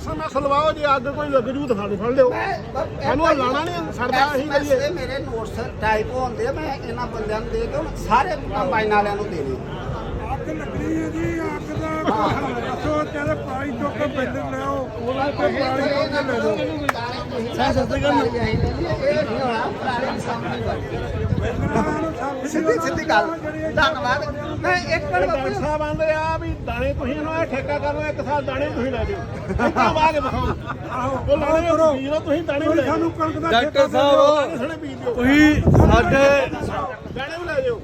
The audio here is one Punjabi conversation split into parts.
ਐਸਐਮਐਸ ਲਵਾਓ ਜੇ ਅੱਗ ਕੋਈ ਲੱਗ ਜੂ ਤਾਂ ਸਾਨੂੰ ਫੜ ਲਿਓ। ਸਾਨੂੰ ਆਹ ਲਾਉਣਾ ਨਹੀਂ ਸਰਦਾ ਅਸੀਂ ਦੇ ਮੇਰੇ ਨੋਟਸ ਟਾਈਪ ਹੁੰਦੇ ਆ ਮੈਂ ਇਹਨਾਂ ਬੰਦਿਆਂ ਨੂੰ ਦੇ ਕੇ ਹੁਣ ਸਾਰੇ ਕੰਬਾਈਨ ਵਾਲਿਆਂ ਨੂੰ ਦੇਣੇ ਅੱਗ ਲੱਗਣੀ ਹੈ ਜੀ ਅੱਗ ਦਾ ਦੱਸੋ ਕਹਿੰਦੇ ਪਾਣੀ ਚੁੱਕ ਕੇ ਪਿੰਡ ਲਿਆਓ ਉਹਨਾਂ ਤੇ ਪਾਣੀ ਚੁੱਕ ਕੇ ਲੈ ਲਓ ਸਾਂ ਸਸਤੇ ਕੰਮ ਇਹ ਨਹੀਂ ਹੋਣਾ ਪੁਰਾਣੇ ਸਾਹਮਣੇ ਸਿੱਧੀ ਸਿੱਧੀ ਗੱਲ। ਧੰਨਵਾਦ। ਮੈਂ ਇੱਕ ਮਿੰਟ ਡਾਕਟਰ ਬਾਪੂ ਸਾਹਿਬ ਆਂਦੇ ਆ ਵੀ ਦਾਣੇ ਤੁਸੀਂ ਇਹਨਾਂ ਦਾ ਠੇਕਾ ਕਰਨਾ ਇੱਕ ਸਾਲ ਦਾਣੇ ਤੁਸੀਂ ਲੈ ਦਿਓ ਇੱਦਾਂ ਬਾਅਦ ਵਿਖਾਓ। ਉਹ ਲਾਣੇ ਬੀਜ ਲਓ ਤੁਸੀਂ ਦਾਣੇ ਵੀ ਲੈ ਸਾਨੂੰ ਜਾਓ। ਕਣਕ ਦਾ ਡਾਕਟਰ ਸਾਹਿਬ ਤੁਸੀਂ ਸਾਡੇ ਦਾਣੇ ਵੀ ਲੈ ਜਾਓ।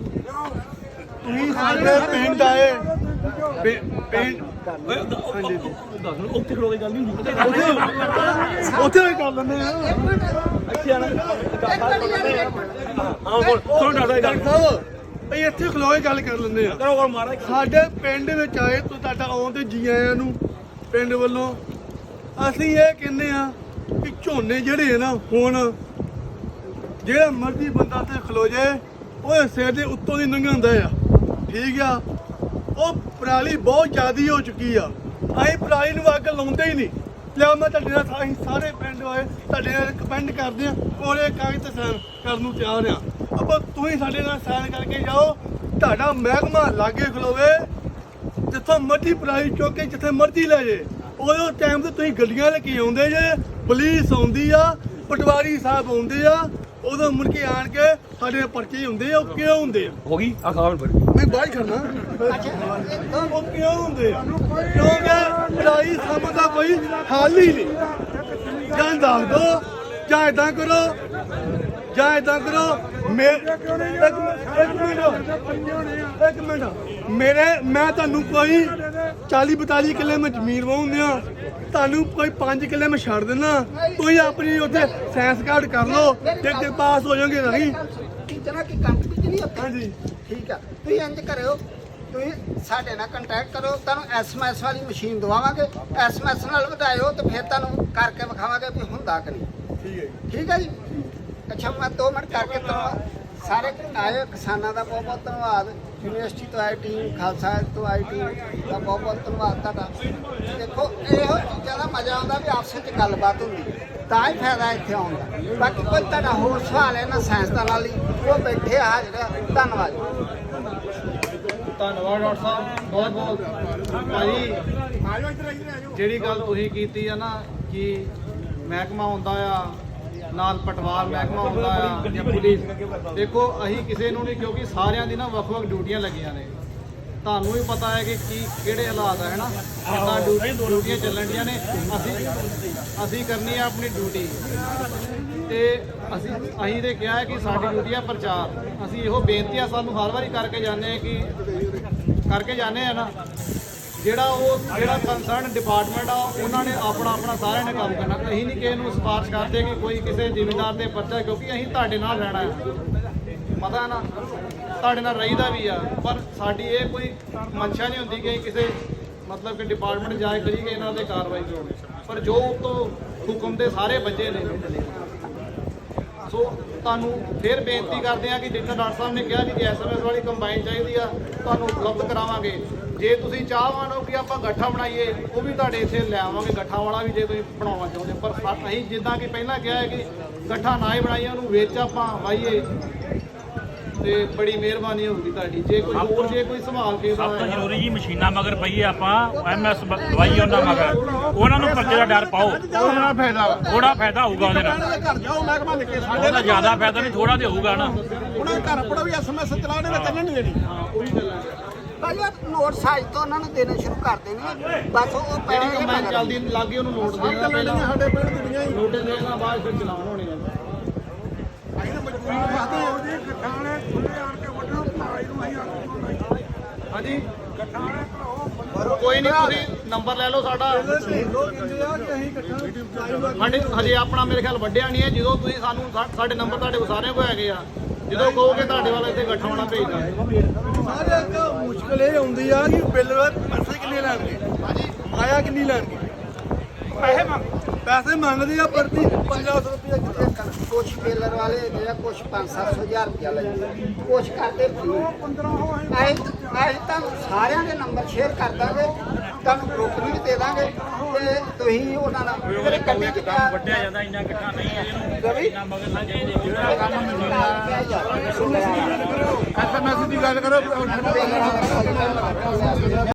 ਤੁਸੀਂ ਸਾਡੇ ਪਿੰਡ ਆਏ। ਪਿੰਡ ਹਾਂਜੀ ਉੱਥੇ ਖੜੋ ਕੇ ਗੱਲ ਨਹੀਂ ਹੁੰਦੀ। ਉੱਥੇ ਕਰ ਲੈਂਦੇ ਆ। ਇੱਕ ਇੱਥੇ ਆਣਾ। ਹਾਂ ਗੱਲ ਡਾਕਟਰ ਸਾਹਿਬ ਅਸੀਂ ਇੱਥੇ ਖਲੋ ਕੇ ਗੱਲ ਕਰ ਲੈਂਦੇ ਆ। ਕਰੋ ਕੋਲ ਮਾਰਾ ਸਾਡੇ ਪਿੰਡ ਵਿੱਚ ਆਏ ਤੂੰ ਤੁਹਾਡਾ ਆਉਣ ਤੇ ਜੀ ਆਇਆਂ ਨੂੰ ਪਿੰਡ ਵੱਲੋਂ। ਅਸੀਂ ਇਹ ਕਹਿੰਦੇ ਆ ਕਿ ਝੋਨੇ ਜਿਹੜੇ ਆ ਨਾ ਹੁਣ ਜਿਹੜਾ ਮਰਜ਼ੀ ਬੰਦਾ ਤੇ ਖਲੋ ਜਾਏ ਉਹ ਸਿਰ ਦੇ ਉੱਤੋਂ ਦੀ ਲੰਘਾਉਂਦਾ ਆ। ਠੀਕ ਆ? ਉਹ ਪਰਾਲੀ ਬਹੁਤ ਜ਼ਿਆਦੀ ਹੋ ਚੁੱਕੀ ਆ। ਅਸੀਂ ਪਰਾਲੀ ਨੂੰ ਅੱਗ ਲਾਉਂਦੇ ਹੀ ਨਹੀਂ। ਲਿਆ ਮੈਂ ਤੁਹਾਡੇ ਨਾਲ ਅਸੀਂ ਸਾਰੇ ਪਿੰਡ ਆਏ, ਤੁਹਾਡੇ ਨਾਲ ਕਮੈਂਟ ਕਰਦੇ ਆ ਕੋਲੇ ਕਾਗਜ਼ ਤੇ ਸਾਈਨ ਕਰਨ ਨੂੰ ਤਿਆਰ ਆ ਆਪਾਂ ਤੁਸੀਂ ਸਾਡੇ ਨਾਲ ਸਾਈਨ ਕਰਕੇ ਜਾਓ, ਤੁਹਾਡਾ ਮਹਿਕਮਾ ਲਾਗੇ ਖਲੋਵੇ, ਜਿੱਥੋਂ ਮਰਜ਼ੀ ਪਰਾਲੀ ਚੁੱਕ ਕੇ ਜਿੱਥੇ ਮਰਜ਼ੀ ਲੈ ਜੇ। ਉਦੋਂ ਟਾਈਮ ਤੇ ਤੁਸੀਂ ਗੱਡੀਆਂ ਲੈ ਕੇ ਆਉਂਦੇ ਜੇ ਪੁਲਿਸ ਆਉਂਦੀ ਆ, ਪਟਵਾਰੀ ਸਾਹਿਬ ਆਉਂਦੇ ਆ ਉਦੋਂ ਮੁੜ ਕੇ ਆਣ ਕੇ ਸਾਡੇ ਪਰਚੇ ਹੁੰਦੇ ਆ ਉਹ ਕਿਉਂ ਹੁੰਦੇ ਆ? ਹੋ ਗਈ? ਆ ਖਾਵਣ ਫਿਰ ਮੈਂ ਬਾਹਰ ਕਰਨਾ ਉਹ ਕਿਉਂ ਹੁੰਦੇ ਆ? ਕਿਉਂਕਿ ਲੜਾਈ ਸਮਝ ਦਾ ਕੋਈ ਹੱਲ ਹੀ ਨਹੀਂ। ਜਾਂ ਦੱਸ ਦੋ ਜਾਂ ਇਦਾਂ ਕਰੋ। ਜਾਂ ਇਦਾਂ ਕਰੋ ਮੇ ਇੱਕ ਮਿੰਟ ਇੱਕ ਮਿੰਟ ਮੇਰੇ ਮੈਂ ਤੁਹਾਨੂੰ ਕੋਈ 40 42 ਕਿੱਲੇ ਮੈਂ ਜ਼ਮੀਨ ਵਾਹੁੰਦੇ ਆ ਤੁਹਾਨੂੰ ਕੋਈ 5 ਕਿੱਲੇ ਮੈਂ ਛੱਡ ਦਿੰਦਾ। ਤੁਸੀਂ ਆਪਣੀ ਉੱਥੇ ਸਾਇੰਸ ਕਾਰਡ ਕਰ ਲਓ ਤੇ ਤੇ ਪਾਸ ਹੋ ਜਾਓਗੇ ਨਹੀਂ। ਟੀਚਰਾਂ ਕੀ ਵਿੱਚ ਨਹੀਂ ਆਪਾਂ ਹਾਂਜੀ। ਠੀਕ ਆ। ਤੁਸੀਂ ਇੰਜ ਕਰਿਓ ਤੁਸੀਂ ਸਾਡੇ ਨਾਲ ਕੰਟੈਕਟ ਕਰੋ ਤੁਹਾਨੂੰ ਐਸਐਮਐਸ ਵਾਲੀ ਮਸ਼ੀਨ ਦਵਾਵਾਂਗੇ। ਐਸਐਮਐਸ ਨਾਲ ਵਧਾਇਓ ਤੇ ਫਿਰ ਤੁਹਾਨੂੰ ਕਰਕੇ ਵਿਖਾਵਾਂਗੇ ਵੀ ਹੁੰਦਾ ਕਿ ਨਹੀਂ। ਠੀਕ ਹੈ ਠੀਕ ਹੈ ਜੀ? ਅੱਛਾ, ਮੈਂ 2 ਮਿੰਟ ਕਰਕੇ ਤੁਹਾਨੂੰ ਸਾਰੇ ਆਏ ਕਿਸਾਨਾਂ ਦਾ ਬਹੁਤ ਬਹੁਤ ਧੰਨਵਾਦ। ਯੂਨੀਵਰਸਿਟੀ ਤੋਂ ਆਈ ਟੀਮ ਖਾਲਸਾ ਤੋਂ ਆਈ ਟੀਮ ਦਾ ਬਹੁਤ ਬਹੁਤ ਧੰਨਵਾਦ ਤੁਹਾਡਾ। ਦੇਖੋ, ਇਹੋ ਚੀਜ਼ਾਂ ਦਾ ਮਜ਼ਾ ਆਉਂਦਾ ਵੀ ਆਪਸ ਵਿੱਚ ਗੱਲਬਾਤ ਹੁੰਦੀ ਤਾਂ ਹੀ ਫਾਇਦਾ ਇੱਥੇ ਆਉਣ ਦਾ। ਬਾਕੀ ਕੋਈ ਤੁਹਾਡਾ ਹੋਰ ਸਵਾਲ ਹੈ ਨਾ ਸਾਇੰਸਦਾਨਾਂ ਲਈ, ਉਹ ਬੈਠੇ ਆ ਜਿਹੜਾ ਧੰਨਵਾਦ ਧੰਨਵਾਦ ਡਾਕਟਰ ਸਾਹਿਬ, ਬਹੁਤ ਬਹੁਤ। ਭਾਜੀ, ਜਿਹੜੀ ਗੱਲ ਤੁਸੀਂ ਕੀਤੀ ਆ ਨਾ, ਕਿ ਮਹਿਕਮਾ ਹੁੰਦਾ ਆ ਨਾਲ ਪਟਵਾਰ ਮਹਿਕਮਾ ਹੁੰਦਾ ਆ, ਜਾਂ ਪੁਲਿਸ। ਦੇਖੋ, ਅਸੀਂ ਕਿਸੇ ਨੂੰ ਨਹੀਂ, ਕਿਉਂਕਿ ਸਾਰਿਆਂ ਦੀ ਨਾ ਵੱਖ-ਵੱਖ ਡਿਊਟੀਆਂ ਲੱਗੀਆਂ ਨੇ। ਤੁਹਾਨੂੰ ਵੀ ਪਤਾ ਹੈ ਕਿ ਕੀ, ਕਿਹੜੇ ਹਾਲਾਤ ਹੈ ਹੈਨਾ? ਕਿੰਨਾ ਡਿਊ- ਡਿਊਟੀਆਂ ਚੱਲਣ ਦੀਆਂ ਨੇ। ਅਸੀਂ ਅਸੀਂ ਕਰਨੀ ਆ ਆਪਣੀ ਡਿਊਟੀ। ਤੇ ਅਸੀਂ ਅਸੀਂ ਤੇ ਕਿਹਾ ਹੈ ਕਿ ਸਾਡੀ ਡਿਊਟੀ ਆ ਪ੍ਰਚਾਰ। ਅਸੀਂ ਇਹੋ ਬੇਨਤੀ ਆ, ਸਾਨੂੰ ਹਰ ਵਾਰੀ ਕਰਕੇ ਜਾਂਦੇ ਆ ਕਿ, ਕਰਕੇ ਜਾਂਦੇ ਆ ਨਾ। ਜਿਹੜਾ ਉਹ ਜਿਹੜਾ ਕੰਸਰਨ ਡਿਪਾਰਟਮੈਂਟ ਆ, ਉਹਨਾਂ ਨੇ ਆਪਣਾ ਆਪਣਾ ਸਾਰਿਆਂ ਨੇ ਕੰਮ ਕਰਨਾ। ਅਸੀਂ ਨਹੀਂ ਕਿਸੇ ਨੂੰ ਸਿਫਾਰਿਸ਼ ਕਰਦੇ ਕਿ ਕੋਈ ਕਿਸੇ ਜ਼ਿਮੀਂਦਾਰ ਤੇ ਪਰਚਾ, ਕਿਉਂਕਿ ਅਸੀਂ ਤੁਹਾਡੇ ਨਾਲ ਰਹਿਣਾ ਹੈ ਪਤਾ ਹੈ ਨਾ, ਤੁਹਾਡੇ ਨਾਲ ਰਹੀਦਾ ਵੀ ਆ, ਪਰ ਸਾਡੀ ਇਹ ਕੋਈ ਮਨਸ਼ਾ ਨਹੀਂ ਹੁੰਦੀ ਕਿ ਕਿਸੇ ਮਤਲਬ ਕਿ ਡਿਪਾਰਟਮੈਂਟ ਜਾਏ ਕਰੀ ਕਿ ਇਹਨਾਂ ਤੇ ਕਾਰਵਾਈ ਕਰੋ ਪਰ ਜੋ ਤੋਂ ਹੁਕਮ ਦੇ ਸਾਰੇ ਬੱਜੇ ਨੇ ਸੋ ਤੁਹਾਨੂੰ ਫਿਰ ਬੇਨਤੀ ਕਰਦੇ ਆ ਕਿ ਜਿੱਦਾਂ ਡਾਕਟਰ ਸਾਹਿਬ ਨੇ ਕਿਹਾ ਕਿ ਐਸਐਮਐਸ ਵਾਲੀ ਕੰਬਾਈਨ ਚਾਹੀਦੀ ਆ, ਤੁਹਾਨੂੰ ਉਪਲਬਧ ਕਰਾਵਾਂਗੇ। ਜੇ ਤੁਸੀਂ ਚਾਹਵਾਨ ਹੋ ਕਿ ਆਪਾਂ ਗੱਠਾ ਬਣਾਈਏ, ਉਹ ਵੀ ਤੁਹਾਡੇ ਇੱਥੇ ਲੈ ਆਵਾਂਗੇ। ਗੱਠਾ ਵਾਲਾ ਵੀ ਜੇ ਤੁਸੀਂ ਬਣਾਉਣਾ ਚਾਹੁੰਦੇ ਹੋ। ਪਰ ਅਸੀਂ ਜਿੱਦਾਂ ਕਿ ਪਹਿਲਾਂ ਕਿਹਾ ਹੈ ਕਿ ਗੱਠਾ ਨਾ ਹੀ ਬਣਾਈਏ, ਉਹਨੂੰ ਵੇਚ ਆਪਾਂ ਵਾਈਏ ਤੇ ਬੜੀ ਮਿਹਰਬਾਨੀ ਹੋਊਗੀ ਤੁਹਾਡੀ। ਜੇ ਕੋਈ ਹੋਰ ਜੇ ਕੋਈ ਸੰਭਾਲ ਕੇ ਸਭ ਤੋਂ ਜ਼ਰੂਰੀ ਜੀ ਮਸ਼ੀਨਾਂ ਮਗਰ ਪਈਏ ਆਪਾਂ ਐਮਐਸ ਦਵਾਈ ਉਹਨਾਂ ਮਗਰ। ਉਹਨਾਂ ਨੂੰ ਪਰਚੇ ਦਾ ਡਰ ਪਾਓ। ਉਹਨਾਂ ਫਾਇਦਾ ਥੋੜਾ ਫਾਇਦਾ ਹੋਊਗਾ ਉਹਦੇ ਨਾਲ। ਦੇ ਘਰ ਜਾਓ ਮਹਿਕਮਾ ਲਿਖੇ ਸਾਡੇ ਉਹਦਾ ਜ਼ਿਆਦਾ ਫਾਇਦਾ ਨਹੀਂ ਥੋੜਾ ਤੇ ਹੋਊਗਾ ਨਾ। ਉਹਨਾਂ ਦੇ ਘਰ ਪੜੋ ਵੀ ਐਸਐਮਐਸ ਚਲਾਉਣੇ ਨੇ ਚੱਲਣ ਨਹੀਂ ਦੇਣੀ। ਭਾਈ ਉਹ ਨੋਟ ਸਾਈਜ਼ ਤੋਂ ਉਹਨਾਂ ਨੂੰ ਦੇਣੇ ਸ਼ੁਰੂ ਕਰ ਦੇਣੇ ਬਸ ਉਹ ਪੈਸੇ ਕੰਬਾਈਨ ਚੱਲਦੀ ਲੱਗੇ ਉਹਨੂੰ ਨੋਟ ਦੇਣਾ। ਚੱਲਣ ਪਹਿਲਾਂ ਸਾਡੇ ਪਿੰਡ ਦੀਆਂ ਹੀ। ਨੋਟਿਸ ਦੇਣਾ ਬਾਅਦ ਫਿਰ ਚਲਾਉਣ ਹੋਣੇ ਆ। ਅਸੀਂ ਤਾਂ ਮਜਬੂਰੀ ਨੂੰ ਫਸਦੇ ਆ ਉਹਦੀ ਗਠਾਣੇ ਖੁੱਲੇ ਆਣ ਕੇ ਵੱਢੋ ਪਾਣੀ ਨੂੰ ਅਸੀਂ ਅੱਗ ਲਾਉਣੀ ਹਾਂਜੀ। ਗਠਾਣੇ ਭਰਾਓ ਕੋਈ ਨਹੀਂ ਤੁਸੀਂ ਨੰਬਰ ਲੈ ਲਓ ਸਾਡਾ। ਸਾਡੇ ਹਜੇ ਆਪਣਾ ਮੇਰੇ ਖਿਆਲ ਵੱਡਿਆ ਨਹੀਂ ਹੈ। ਜਦੋਂ ਤੁਸੀਂ ਸਾਨੂੰ ਸਾਡੇ ਨੰਬਰ ਤੁਹਾਡੇ ਕੋਲ ਸਾਰਿਆਂ ਕੋਲ ਹੈਗੇ ਆ। ਜਦੋਂ ਕਹੋਗੇ ਤੁਹਾਡੇ ਵਾਲੇ ਇੱਥੇ ਗੱਠਾਉਣਾ ਭੇਜ ਦਾਂਗੇ ਸਾਰੇ ਇੱਕ ਮੁਸ਼ਕਲ ਇਹ ਆਉਂਦੀ ਆ ਕਿ ਬਿੱਲ ਪੈਸੇ ਕਿੰਨੇ ਲੈਣਗੇ? ਹਾਂਜੀ। ਆਇਆ ਕਿੰਨੀ ਲੈਣਗੇ? ਪੈਸੇ ਮੰਗ ਪੈਸੇ ਮੰਗਦੇ ਆ ਪ੍ਰਤੀ 1500 ਰੁਪਏ ਕਿੱਥੇ ਕੁਛ ਟੇਲਰ ਵਾਲੇ ਹੈਗੇ ਆ ਕੁਛ 5-700 ਹਜ਼ਾਰ ਰੁਪਇਆ ਲੈਂਦੇ ਕੁਛ ਕਰਦੇ ਫ੍ਰੀ 15 ਹੋ ਅਸੀਂ ਅਸੀਂ ਤੁਹਾਨੂੰ ਸਾਰਿਆਂ ਦੇ ਨੰਬਰ ਸ਼ੇਅਰ ਕਰ ਦਾਂਗੇ ਤੁਹਾਨੂੰ ਗਰੁੱਪ ਵੀ ਦੇ ਦਾਂਗੇ ਤੇ ਤੁਸੀਂ ਉਹਨਾਂ ਨਾਲ ਗੱਡੀ ਚ ਕੰਮ ਵੱਡਿਆ ਜਾਂਦਾ ਇੰਨਾ ਇਕੱਠਾ ਨਹੀਂ ਇਹਨੂੰ। ਇੰਨਾ ਮਗਰ ਲੱਗੇ ਜਿਹੜਾ ਕੰਮ ਮੈਨੂੰ ਐਸਐਮਐਸ ਦੀ ਗੱਲ ਕਰੋ।